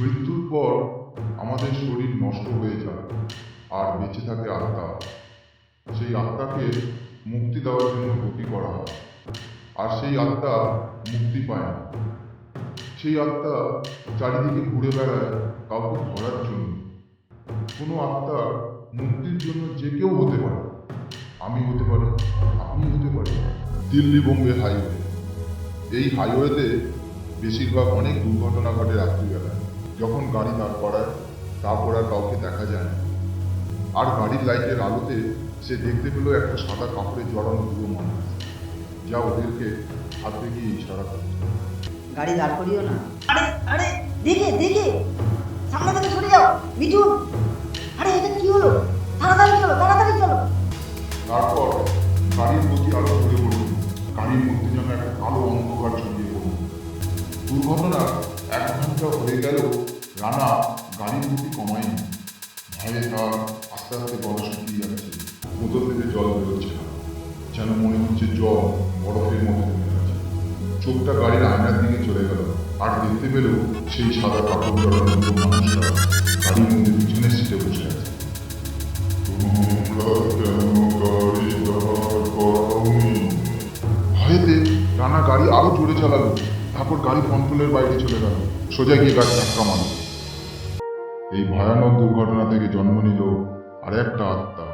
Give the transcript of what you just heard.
মৃত্যুর পর আমাদের শরীর নষ্ট হয়ে যায় আর বেঁচে থাকে আত্মা। সেই আত্মাকে মুক্তি দেওয়ার জন্য গতি করা হয়। আর সেই আত্মা মুক্তি পায় না। সেই আত্মা চারিদিকে ঘুরে বেড়ায় কাউকে ধরার জন্য। কোনো আত্মার মুক্তির জন্য যে কেউ হতে পারে। আমি হতে পারি, আপনি হতে পারি। দিল্লি বোম্বে হাইওয়ে এই হাইওয়েতে বেশিরভাগ অনেক দুর্ঘটনা ঘটে রাত্রিবেলায়। যখন গাড়ি দাঁড় করায় তারপর আর কাউকে দেখা যায় না। আর গাড়ির লাইটের আলোতে সে দেখতে পেল একটা সাদা কাপড়ে জড়ানো দুটো মানুষ যা ওদেরকে হাত দেখিয়ে ইশারা করছে। গাড়ি দাঁড় করিও না। আরে আরে দেখে দেখে। সামনে থেকে সরে যাও মিঠুন আরে এটা কি হলো? তাড়াতাড়ি চলো তাড়াতাড়ি চলো। তারপর গাড়ির গতি আরও ঘুরে পড়ল গাড়ির মধ্যে যেন একটা কালো অন্ধকার ছড়িয়ে পড়ল দুর্ঘটনা এক ঘণ্টা হয়ে গেল রানা গাড়ির গতি কমায়নি ভয়ে তার আস্তে আস্তে গলা শুকিয়ে যাচ্ছে। বোতল থেকে জল বেরোচ্ছে না। যেন মনে হচ্ছে জল বরফের মতো চোখটা গাড়ির আয়নার দিকে চলে গেল। আর দেখতে পেল সেই সাদা কাপড় জড়ানো মানুষরা গাড়ির মধ্যে পিছনের সিটে বসে আছে। ভয়েতে রানা গাড়ি আরও জোরে চালালো। তারপর গাড়ি কন্ট্রোলের বাইরে চলে গেল। সোজা গিয়ে গাড়ি ধাক্কা মারল। এই ভয়ানক দুর্ঘটনা থেকে জন্ম নিল আর একটা আত্মা।